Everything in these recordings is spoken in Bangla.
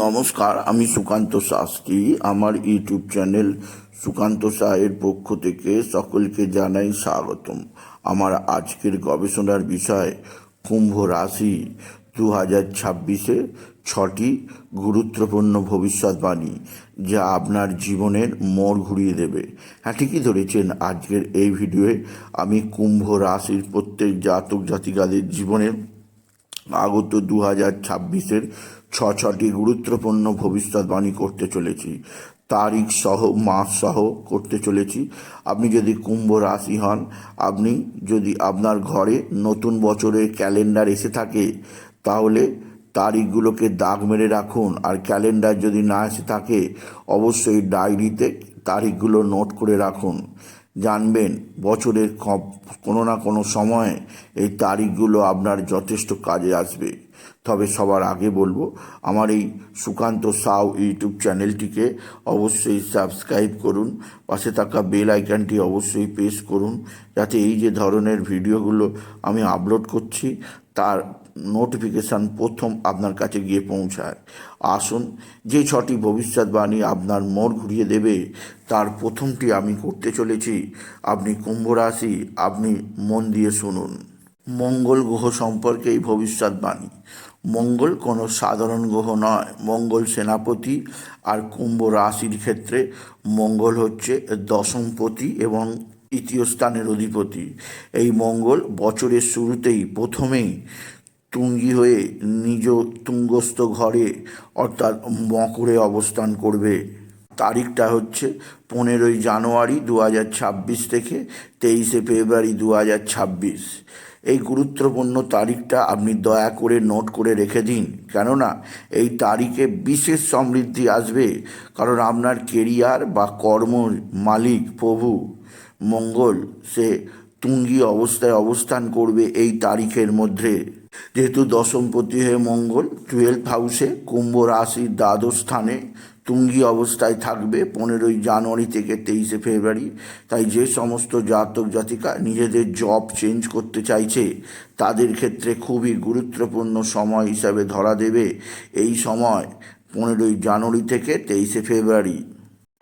নমস্কার, আমি সুকান্ত শাস্ত্রী। আমার ইউটিউব চ্যানেল সুকান্ত সাহের পক্ষ থেকে সকলকে জানাই স্বাগতম। আমার আজকের গবেষণার বিষয়, কুম্ভ রাশি দু হাজার ছাব্বিশে ছটি গুরুত্বপূর্ণ ভবিষ্যৎবাণী যা আপনার জীবনের মোড় ঘুরিয়ে দেবে। হ্যাঁ ঠিকই ধরেছেন, আজকের এই ভিডিওয়ে আমি কুম্ভ রাশির প্রত্যেক জাতক জাতিকাদের জীবনের আগত দু হাজার ছাব্বিশের ছ ছটি গুরুত্বপূর্ণ ভবিষ্যৎবাণী করতে চলেছি। তারিখ সহ, মাস সহ করতে চলেছি। আপনি যদি কুম্ভ রাশি হন, আপনি যদি আপনার ঘরে নতুন বছরের ক্যালেন্ডার এসে থাকে, তাহলে তারিখগুলোকে দাগ মেরে রাখুন। আর ক্যালেন্ডার যদি না এসে থাকে, অবশ্যই ডায়েরিতে তারিখগুলো নোট করে রাখুন। জানবেন, বছরের কোনো না কোনো সময়ে এই তারিখগুলো আপনার যথেষ্ট কাজে আসবে। তবে সবার আগে বলব, আমার এই সুকান্ত সাউ ইউটিউব চ্যানেলটিকে অবশ্যই সাবস্ক্রাইব করুন, পাশে থাকা বেল আইকনটি অবশ্যই প্রেস করুন, যাতে এই যে ধরনের ভিডিওগুলো আমি আপলোড করছি, তার নোটিফিকেশান প্রথম আপনার কাছে গিয়ে পৌঁছায়। আসুন, যে ছটি ভবিষ্যৎবাণী আপনার মোড় ঘুরিয়ে দেবে, তার প্রথমটি আমি করতে চলেছি, আপনি কুম্ভ রাশি, আপনি মন দিয়ে শুনুন। মঙ্গল গ্রহ সম্পর্কে এই ভবিষ্যৎবাণী। মঙ্গল কোনো সাধারণ গ্রহ নয়। মঙ্গল সেনাপতি আর কুম্ভ রাশির ক্ষেত্রে মঙ্গল হচ্ছে দশমপতি এবং তৃতীয় স্থানের অধিপতি। এই মঙ্গল বছরের শুরুতেই প্রথমেই তুঙ্গি হয়ে নিজ তুঙ্গস্থ ঘরে অর্থাৎ মকরে অবস্থান করবে। তারিখটা হচ্ছে পনেরোই জানুয়ারি দু হাজার ছাব্বিশ থেকে তেইশে ফেব্রুয়ারি দু হাজার ছাব্বিশ। এই গুরুত্বপূর্ণ তারিখটা আপনি দয়া করে নোট করে রেখে দিন। কেননা এই তারিখে বিশেষ সমৃদ্ধি আসবে, কারণ আপনার কেরিয়ার বা কর্ম মালিক, প্রভু, মঙ্গল, সে তুঙ্গি অবস্থায় অবস্থান করবে এই তারিখের মধ্যে। যেহেতু দশমপতি হয়ে মঙ্গল টুয়েলভ হাউসে কুম্ভ রাশির দ্বাদশ স্থানে তুঙ্গি অবস্থায় থাকবে পনেরোই জানুয়ারি থেকে তেইশে ফেব্রুয়ারি। তাই যে সমস্ত জাতক জাতিকা নিজেদের জব চেঞ্জ করতে চাইছে, তাদের ক্ষেত্রে খুবই গুরুত্বপূর্ণ সময় হিসাবে ধরা দেবে। এই সময় পনেরোই জানুয়ারি থেকে তেইশে ফেব্রুয়ারি।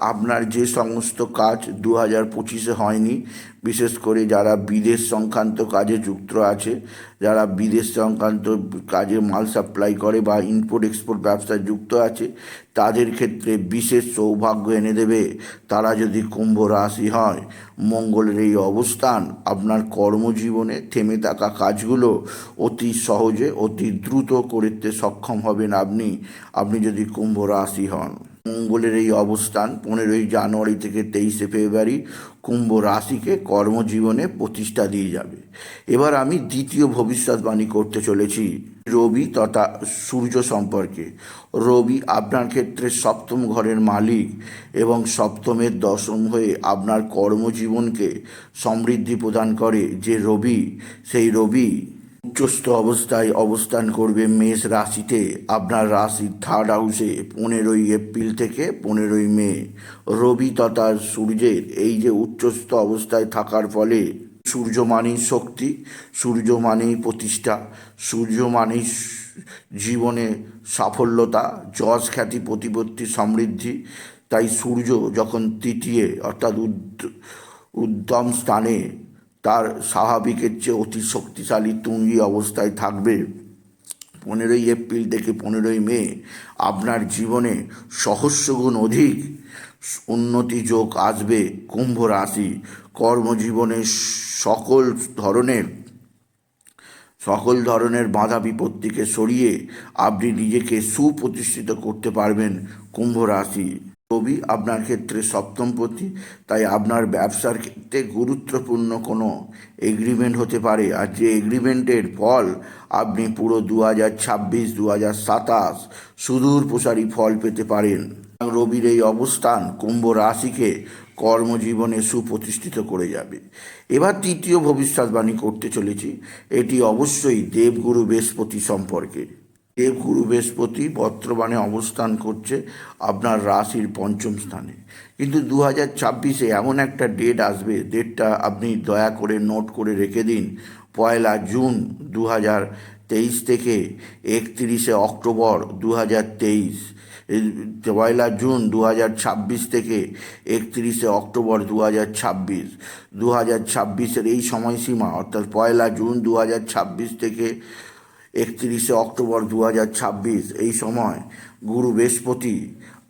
আপনার যে সমস্ত কাজ দু হাজার পঁচিশে হয়নি, বিশেষ করে যারা বিদেশ সংক্রান্ত কাজে যুক্ত আছে, যারা বিদেশ সংক্রান্ত কাজে মাল সাপ্লাই করে বা ইম্পোর্ট এক্সপোর্ট ব্যবসায় যুক্ত আছে, তাদের ক্ষেত্রে বিশেষ সৌভাগ্য এনে দেবে। তারা যদি কুম্ভ রাশি হয়, মঙ্গলের এই অবস্থান, আপনার কর্মজীবনে থেমে থাকা কাজগুলো অতি সহজে, অতি দ্রুত করতে সক্ষম হবেন আপনি। আপনি যদি কুম্ভ রাশি হন। মঙ্গলের এই অবস্থান পনেরোই জানুয়ারি থেকে তেইশে ফেব্রুয়ারি কুম্ভ রাশিকে কর্মজীবনে প্রতিষ্ঠা দিয়ে যাবে। এবার আমি দ্বিতীয় ভবিষ্যৎবাণী করতে চলেছি রবি তথা সূর্য সম্পর্কে। রবি আপনার ক্ষেত্রে সপ্তম ঘরের মালিক এবং সপ্তমের দশম হয়ে আপনার কর্মজীবনকে সমৃদ্ধি প্রদান করে। যে রবি, সেই রবি উচ্চস্থ অবস্থায় অবস্থান করবে মেষ রাশিতে। আপনার রাশির থার্ড হাউসে পনেরোই এপ্রিল থেকে পনেরোই মে। রবি তথা সূর্যের এই যে উচ্চস্থ অবস্থায় থাকার ফলে সূর্য মানেই শক্তি, সূর্য মানেই প্রতিষ্ঠা, সূর্য মানেই জীবনে সাফল্যতা, যশ খ্যাতি, প্রতিপত্তি সমৃদ্ধি। তাই সূর্য যখন তৃতীয় অর্থাৎ উদ- উদ্যম স্থানে তার স্বাভাবিকের চেয়ে অতি শক্তিশালী তুঙ্গি অবস্থায় থাকবে। পনেরোই এপ্রিল থেকে পনেরোই মে আপনার জীবনে সহস্রগুণ অধিক উন্নতি যোগ আসবে কুম্ভ রাশি। কর্মজীবনে সকল ধরনের সকল ধরনের বাধা বিপত্তিকে সরিয়ে আপনি নিজেকে সুপ্রতিষ্ঠিত করতে পারবেন কুম্ভ রাশি। রবি আপনার ক্ষেত্রে সপ্তমপতি, তাই আপনার ব্যবসার ক্ষেত্রে গুরুত্বপূর্ণ কোনো এগ্রিমেন্ট হতে পারে। আর যে এগ্রিমেন্টের ফল আপনি পুরো দু হাজার ছাব্বিশ দু হাজার সাতাশ সুদূর প্রসারী ফল পেতে পারেন। রবির এই অবস্থান কুম্ভ রাশিকে কর্মজীবনে সুপ্রতিষ্ঠিত করে যাবে। এবার তৃতীয় ভবিষ্যৎবাণী করতে চলেছি। এটি অবশ্যই দেবগুরু বৃহস্পতি সম্পর্কে। দেবগুরু বৃহস্পতি বর্তমানে অবস্থান করছে আপনার রাশির পঞ্চম স্থানে। কিন্তু দু হাজার ছাব্বিশে এমন একটা ডেট আসবে ডেটটা আপনি দয়া করে নোট করে রেখে দিন। পয়লা জুন দু হাজার তেইশ থেকে একত্রিশে অক্টোবর দু হাজার তেইশ পয়লা জুন দু হাজার ছাব্বিশ থেকে একত্রিশে অক্টোবর দু হাজার ছাব্বিশ। দু হাজার ছাব্বিশের এই সময়সীমা, অর্থাৎ পয়লা জুন দু হাজার ছাব্বিশ থেকে একত্রিশে অক্টোবর দু হাজার ছাব্বিশ, এই সময় গুরু বৃহস্পতি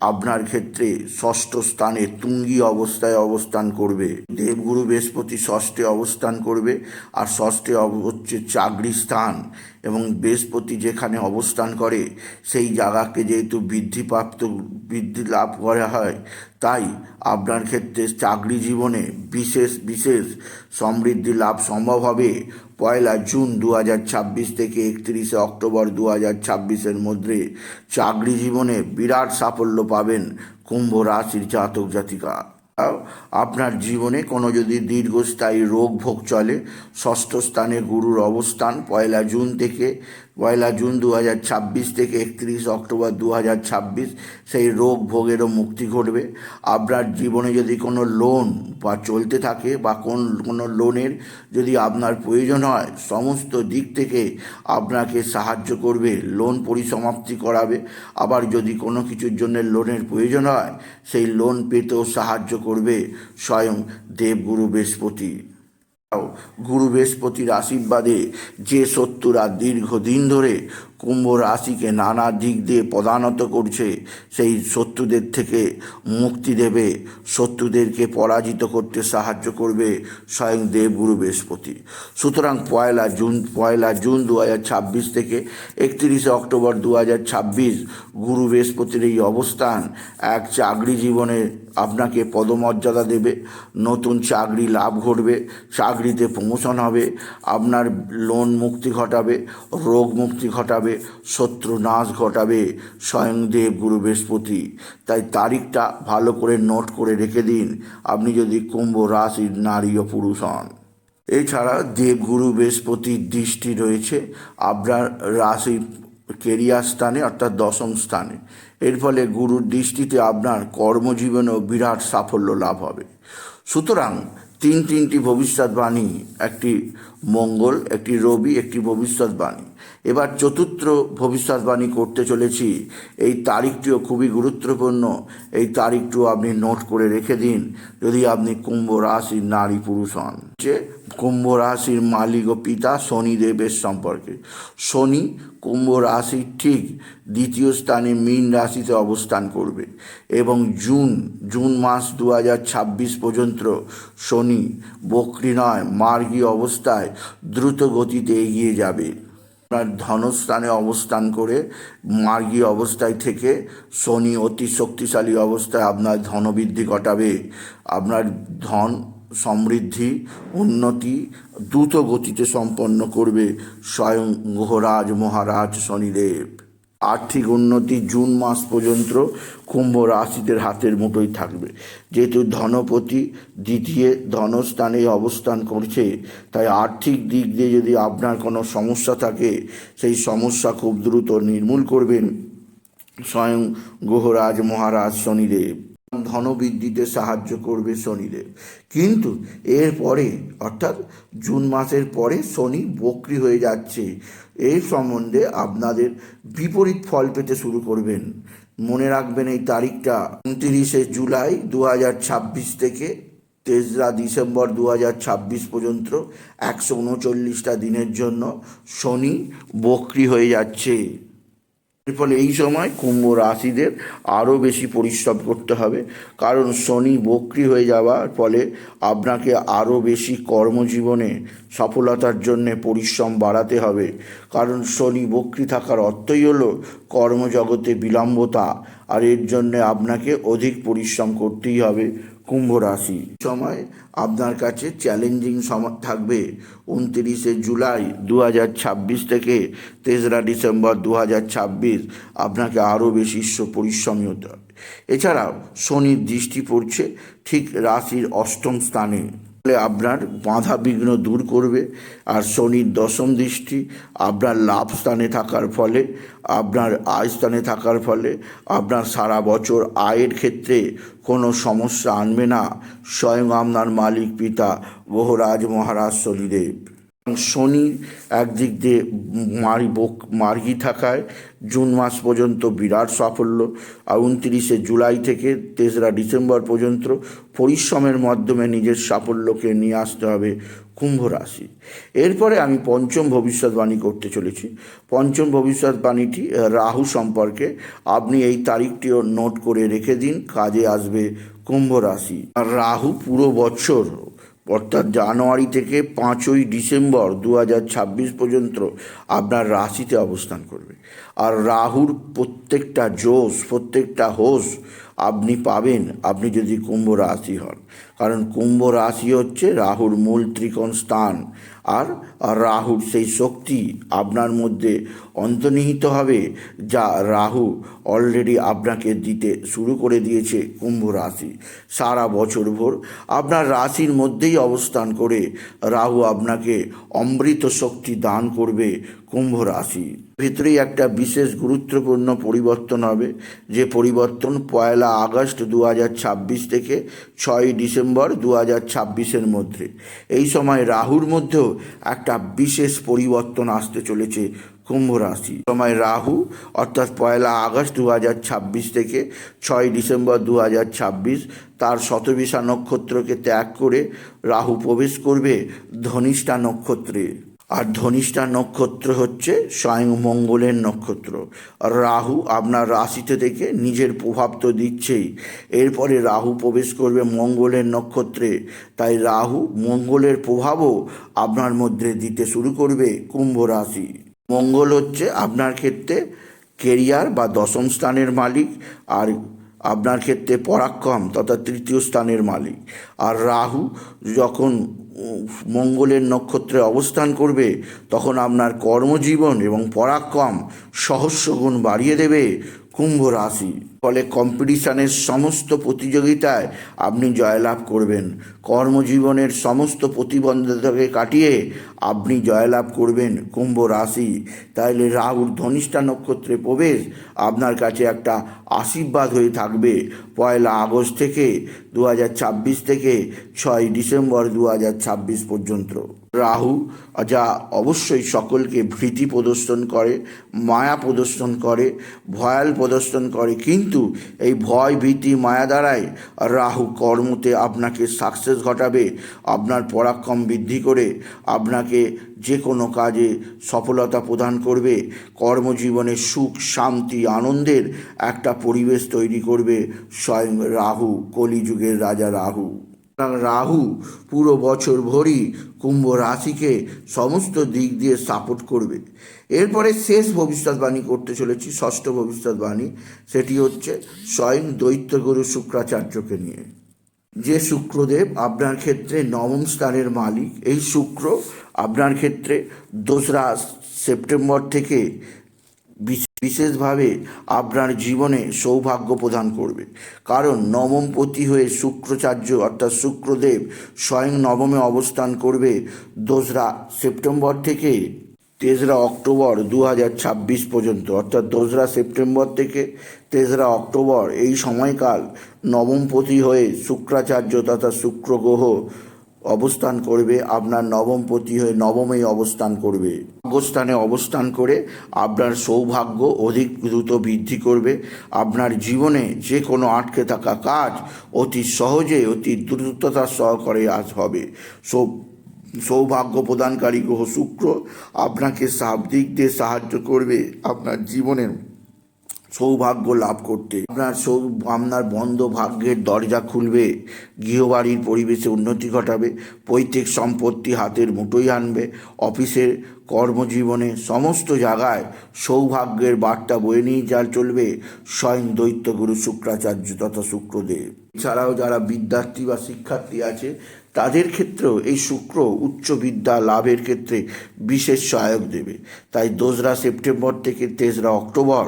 আপনার ক্ষেত্রে ষষ্ঠ স্থানে তুঙ্গি অবস্থায় অবস্থান করবে। দেবগুরু বৃহস্পতি ষষ্ঠে অবস্থান করবে আর ষষ্ঠে হচ্ছে চাকরি স্থান। এবং বৃহস্পতি যেখানে অবস্থান করে, সেই জায়গাকে যেহেতু বৃদ্ধিপ্রাপ্ত, বৃদ্ধি লাভ করা হয়, তাই আপনার ক্ষেত্রে চাকরি জীবনে বিশেষ বিশেষ সমৃদ্ধি লাভ সম্ভব হবে। পয়লা জুন দু হাজার ছাব্বিশ থেকে একত্রিশে অক্টোবর দু হাজার মধ্যে চাকরি জীবনে বিরাট সাফল্য পাবেন কুম্ভ রাশির জাতক জাতিকা। আপনার জীবনে কোনো যদি দীর্ঘস্থায়ী রোগ ভোগ চলে, ষষ্ঠ স্থানে গুরুর অবস্থান, পয়লা জুন থেকে পয়লা জুন দু হাজার ছাব্বিশ থেকে একত্রিশ অক্টোবর দু হাজার ছাব্বিশ সেই রোগ ভোগেরও মুক্তি ঘটবে। আপনার জীবনে যদি কোনো লোন বা চলতে থাকে বা কোন, কোনো লোনের যদি আপনার প্রয়োজন হয়, সমস্ত দিক থেকে আপনাকে সাহায্য করবে লোন পরিসমাপ্তি করাবে। আবার যদি কোনো কিছুর জন্য লোনের প্রয়োজন হয়, সেই লোন পেতেও সাহায্য করবে স্বয়ং দেবগুরু বৃহস্পতি। গুরু বৃহস্পতির আশীর্বাদে যে শত্রুরা দীর্ঘদিন ধরে কুম্ভ রাশিকে নানা দিক দিয়ে প্রধানত করছে, সেই শত্রুদের থেকে মুক্তি দেবে, শত্রুদেরকে পরাজিত করতে সাহায্য করবে স্বয়ং দেবগুরু বৃহস্পতি। সুতরাং পয়লা জুন পয়লা জুন দু হাজার ছাব্বিশ থেকে একত্রিশে অক্টোবর দু হাজার ছাব্বিশ গুরু বৃহস্পতির এই অবস্থান এক চাকরি জীবনে আপনাকে পদমর্যাদা দেবে, নতুন চাকরি লাভ ঘটবে, চাকরিতে প্রমোশন হবে, আপনার লোন মুক্তি ঘটাবে, রোগ মুক্তি ঘটাবে শত্রু নাশ ঘটাবে স্বয়ং দেব গুরু বৃহস্পতি। তাই তারিখটা ভালো করে নোট করে রেখে দিন, আপনি যদি কুম্ভ রাশির নারী ও পুরুষ হন। এছাড়া দেবগুরু বৃহস্পতির দৃষ্টি রয়েছে আপনার রাশি কেরিয়ার স্থানে, অর্থাৎ দশম স্থানে। এর ফলে গুরুর দৃষ্টিতে আপনার কর্মজীবনেও বিরাট সাফল্য লাভ হবে। সুতরাং তিন তিনটি ভবিষ্যৎবাণী, একটি মঙ্গল, একটি রবি, একটি ভবিষ্যৎবাণী। এবার চতুর্থ ভবিষ্যৎবাণী করতে চলেছি। এই তারিখটিও খুবই গুরুত্বপূর্ণ। এই তারিখটিও আপনি নোট করে রেখে দিন, যদি আপনি কুম্ভ রাশির নারী পুরুষ হন। যে কুম্ভ রাশির মালিক ও পিতা শনিদেবের সম্পর্কে। শনি কুম্ভ রাশির ঠিক দ্বিতীয় স্থানে মীন রাশিতে অবস্থান করবে এবং জুন জুন মাস দু হাজার ছাব্বিশ পর্যন্ত শনি বক্রি নয়, মার্গী অবস্থায় দ্রুত গতিতে এগিয়ে যাবে। আপনার ধনস্থানে অবস্থান করে মার্গী অবস্থায় থেকে শনি অতি শক্তিশালী অবস্থায় আপনার ধনবৃদ্ধি ঘটাবে। আপনার ধন সমৃদ্ধি, উন্নতি দ্রুত গতিতে সম্পন্ন করবে। স্বয়ং গ্রহরাজ মহারাজ শনিদেব। আর্থিক উন্নতি জুন মাস পর্যন্ত কুম্ভ রাশিদের হাতের মুঠোয় থাকবে। যেহেতু ধনপতি দ্বিতীয় ধনস্থানে অবস্থান করছে, তাই আর্থিক দিক দিয়ে যদি আপনার কোনো সমস্যা থাকে, সেই সমস্যা খুব দ্রুত নির্মূল করবেন স্বয়ং গ্রহরাজ মহারাজ শনিদেব। ধনবৃদ্ধিতে সাহায্য করবে শনিদেব। কিন্তু এরপরে, অর্থাৎ জুন মাসের পরে শনি বক্রি হয়ে যাচ্ছে। এই সম্বন্ধে আপনাদের বিপরীত ফল পেতে শুরু করবেন। মনে রাখবেন এই তারিখটা উনত্রিশে জুলাই দু হাজার ছাব্বিশ থেকে তেসরা ডিসেম্বর দু হাজার ছাব্বিশ পর্যন্ত একশো উনচল্লিশটা দিনের জন্য শনি বক্রি হয়ে যাচ্ছে। এর ফলে এই সময় কুম্ভ রাশিদের আরও বেশি পরিশ্রম করতে হবে। কারণ শনি বক্রি হয়ে যাওয়ার ফলে আপনাকে আরও বেশি কর্মজীবনে সফলতার জন্য পরিশ্রম বাড়াতে হবে। কারণ শনি বক্রি থাকার অর্থই হলো কর্মজগতে বিলম্বতা। আর এর জন্য আপনাকে অধিক পরিশ্রম করতেই হবে। কুম্ভ রাশি। সময় আপনার কাছে চ্যালেঞ্জিং সময় থাকবে। উনত্রিশে জুলাই দু হাজার ছাব্বিশ থেকে তেসরা ডিসেম্বর দু হাজার ছাব্বিশ আপনাকে আরও বেশি পরিশ্রমী হতে হবে। এছাড়াও শনির দৃষ্টি পড়ছে, ঠিক রাশির অষ্টম স্থানে। আপনার বাঁধা বিঘ্ন দূর করবে। আর শনির দশম দৃষ্টি, আপনার লাভ স্থানে থাকার ফলে, আপনার আয় স্থানে থাকার ফলে, আপনার সারা বছর আয়ের ক্ষেত্রে কোনো সমস্যা আনবে না। স্বয়ং আপনার মালিক, পিতা বহরাজ মহারাজ, শনিদেব। শনি একদিক দিয়ে মারি বোক, মার্গি থাকায় জুন মাস পর্যন্ত বিরাট সাফল্য আর উনত্রিশে জুলাই থেকে তেসরা ডিসেম্বর পর্যন্ত পরিশ্রমের মাধ্যমে নিজের সাফল্যকে নিয়ে আসতে হবে কুম্ভ রাশি। এরপরে আমি পঞ্চম ভবিষ্যৎবাণী করতে চলেছি। পঞ্চম ভবিষ্যৎবাণীটি রাহু সম্পর্কে। আপনি এই তারিখটিও নোট করে রেখে দিন, কাজে আসবে কুম্ভ রাশি। আর রাহু পুরো বছর অর্থাৎ জানুয়ারি থেকে পাঁচই ডিসেম্বর দু হাজার ছাব্বিশ পর্যন্ত আপনার রাশিতে অবস্থান করবে। আর রাহুর প্রত্যেকটা জোশ, প্রত্যেকটা হোশ আপনি পাবেন, আপনি যদি কুম্ভ রাশি হন। কারণ কুম্ভ রাশি হচ্ছে রাহুর মূল ত্রিকোণ স্থান। আর রাহুর সেই শক্তি আপনার মধ্যে অন্তর্নিহিত হবে, যা রাহু অলরেডি আপনাকে দিতে শুরু করে দিয়েছে কুম্ভ রাশি। সারা বছর ভোর আপনার রাশির মধ্যেই অবস্থান করে রাহু আপনাকে অমৃত শক্তি দান করবে কুম্ভ রাশি। ভিতরেই একটা বিশেষ গুরুত্বপূর্ণ পরিবর্তন হবে। যে পরিবর্তন পয়লা আগস্ট দু হাজার ছাব্বিশ থেকে ছয়ই ডিসেম্বর দু হাজার মধ্যে। এই সময় রাহুর মধ্যেও একটা বিশেষ পরিবর্তন আসতে চলেছে কুম্ভ রাশি। সময় রাহু, অর্থাৎ পয়লা আগস্ট দু হাজার ছাব্বিশ থেকে ছয় ডিসেম্বর দু হাজার ছাব্বিশ, তার শতবিশা নক্ষত্রকে ত্যাগ করে রাহু প্রবেশ করবে ধনিষ্ঠা নক্ষত্রে। আর ধনিষ্ঠা নক্ষত্র হচ্ছে স্বয়ং মঙ্গলের নক্ষত্র। আর রাহু আপনার রাশিতে থেকে নিজের প্রভাব তো দিচ্ছেই। এরপরে রাহু প্রবেশ করবে মঙ্গলের নক্ষত্রে। তাই রাহু মঙ্গলের প্রভাবও আপনার মধ্যে দিতে শুরু করবে কুম্ভ রাশি। মঙ্গল হচ্ছে আপনার ক্ষেত্রে কেরিয়ার বা দশম স্থানের মালিক আর আপনার ক্ষেত্রে পরাক্রম তথা তৃতীয় স্থানের মালিক। আর রাহু যখন মঙ্গলের নক্ষত্রে অবস্থান করবে তখন আপনার কর্মজীবন এবং পরাক্রম সহস্রগুণ বাড়িয়ে দেবে কুম্ভ রাশি ফলে কম্পিটিশনের সমস্ত প্রতিযোগিতায় আপনি জয়লাভ করবেন। কর্মজীবনের সমস্ত প্রতিবন্ধকতাকে কাটিয়ে আপনি জয়লাভ করবেন কুম্ভ রাশি। তাইলে রাহুর ধনিষ্ঠা নক্ষত্রে প্রবেশ আপনার কাছে একটা আশীর্বাদ হয়ে থাকবে। পয়লা আগস্ট থেকে দু হাজার ছাব্বিশ থেকে ছয় ডিসেম্বর দু হাজার ছাব্বিশ পর্যন্ত। রাহু যা অবশ্যই সকলকে ভীতি প্রদর্শন করে, মায়া প্রদর্শন করে, ভয়াল প্রদর্শন করে, কিন্তু এই ভয়, ভীতি, মায়া দ্বারাই রাহু কর্মতে আপনাকে সাকসেস ঘটাবে, আপনার পরাক্রম বৃদ্ধি করে, আপনাকে যে কোনো কাজে সফলতা প্রদান করবে, কর্মজীবনে সুখ, শান্তি, আনন্দের একটা পরিবেশ তৈরি করবে স্বয়ং রাহু, কলিযুগের রাজা রাহু। সুতরাং রাহু পুরো বছর ভরই কুম্ভ রাশিকে সমস্ত দিক দিয়ে সাপোর্ট করবে। এরপরে শেষ ভবিষ্যৎবাণী করতে চলেছি, ষষ্ঠ ভবিষ্যৎবাণী। সেটি হচ্ছে স্বয়ং দৈত্যগুরু শুক্রাচার্যকে নিয়ে। যে শুক্রদেব আপনার ক্ষেত্রে নবম স্থানের মালিক, এই শুক্র আপনার ক্ষেত্রে দোসরা সেপ্টেম্বর থেকে বিশেষভাবে আপনার জীবনে সৌভাগ্য প্রদান করবে। কারণ নবমপতি হয়ে শুক্রাচার্য অর্থাৎ শুক্রদেব স্বয়ং নবমে অবস্থান করবে দোসরা সেপ্টেম্বর থেকে তেসরা অক্টোবর দু হাজার ছাব্বিশ পর্যন্ত। অর্থাৎ দোসরা সেপ্টেম্বর থেকে তেসরা অক্টোবর এই সময়কাল নবমপতি হয়ে শুক্রাচার্য তথা শুক্র গ্রহ অবস্থান করবে, আপনার নবম নবমপতি হয়ে নবমেই অবস্থান করবে। ভাগ্যস্থানে অবস্থান করে আপনার সৌভাগ্য অধিক দ্রুত বৃদ্ধি করবে। আপনার জীবনে যে কোনো আটকে থাকা কাজ অতি সহজে, অতি দ্রুততার সহকারে আজ হবে। সৌ সৌভাগ্য প্রদানকারী গ্রহ শুক্র আপনাকে সব দিক দিয়ে সাহায্য করবে। আপনার জীবনের সৌভাগ্য লাভ করতে। আপনার সৌ আপনার বন্ধ ভাগ্যের দরজা খুলবে, গৃহবাড়ির পরিবেশে উন্নতি ঘটাবে, পৈতৃক সম্পত্তি হাতের মুঠোই আনবে, অফিসের কর্মজীবনে সমস্ত জায়গায় সৌভাগ্যের বার্তা বয়ে নিয়ে যা চলবে, স্বয়ং দৈত্যগুরু শুক্রাচার্য তথা শুক্রদেব। এছাড়াও যারা বিদ্যার্থী বা শিক্ষার্থী আছে, তাদের ক্ষেত্রেও এই শুক্র উচ্চ বিদ্যা লাভের ক্ষেত্রে বিশেষ সহায়ক দেবে। তাই দোসরা সেপ্টেম্বর থেকে তেসরা অক্টোবর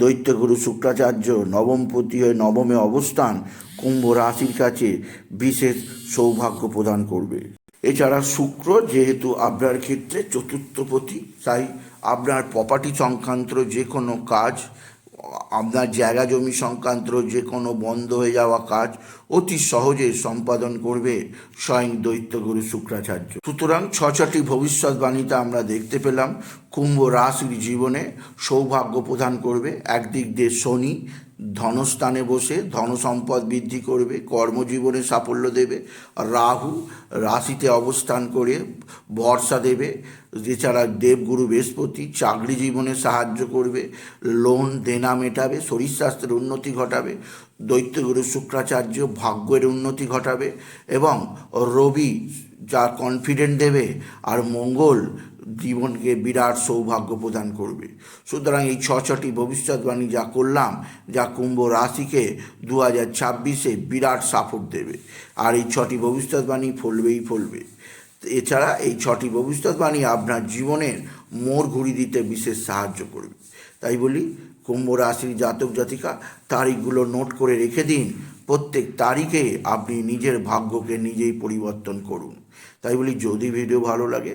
দৈত্যগুরু শুক্রাচার্য নবমপতি হয়ে নবমে অবস্থান কুম্ভ রাশির কাছে বিশেষ সৌভাগ্য প্রদান করবে। এছাড়া শুক্র যেহেতু আপনার ক্ষেত্রে চতুর্থপতি, তাই আপনার প্রপার্টি সংক্রান্ত যে কোনো কাজ, আপনার জায়গা জমি সংক্রান্ত যে কোনো বন্ধ হয়ে যাওয়া কাজ অতি সহজে সম্পাদন করবে স্বয়ং দৈত্যগুরু শুক্রাচার্য। সুতরাং ছ ছটি ভবিষ্যৎবাণীতে আমরা দেখতে পেলাম। কুম্ভ রাশির জীবনে সৌভাগ্য প্রদান করবে। একদিক দিয়ে শনি ধনস্থানে বসে ধনসম্পদ বৃদ্ধি করবে, কর্মজীবনে সাফল্য দেবে। রাহু রাশিতে অবস্থান করে বর্ষা দেবে। এছাড়া দেবগুরু বৃহস্পতি চাকরি জীবনে সাহায্য করবে। লোন, দেনা মেটাবে, শরীর স্বাস্থ্যের উন্নতি ঘটাবে। দৈত্যগুরু শুক্রাচার্য ভাগ্যের উন্নতি ঘটাবে এবং রবি যা কনফিডেন্ট দেবে আর মঙ্গল জীবনকে বিরাট সৌভাগ্য প্রদান করবে। সুতরাং এই ছ ছটি ভবিষ্যৎবাণী যা করলাম, যা কুম্ভ রাশিকে দু হাজার ছাব্বিশে বিরাট সাপোর্ট দেবে। আর এই ছটি ভবিষ্যৎবাণী ফলবেই ফলবে। এছাড়া এই ছটি ভবিষ্যৎবাণী আপনার জীবনের মোড় ঘুরি দিতে বিশেষ সাহায্য করবে। তাই বলি, কুম্ভ রাশির জাতক জাতিকা, তারিখগুলো নোট করে রেখে দিন। প্রত্যেক তারিখে আপনি নিজের ভাগ্যকে নিজেই পরিবর্তন করুন। তাই বলি, যদি ভিডিও ভালো লাগে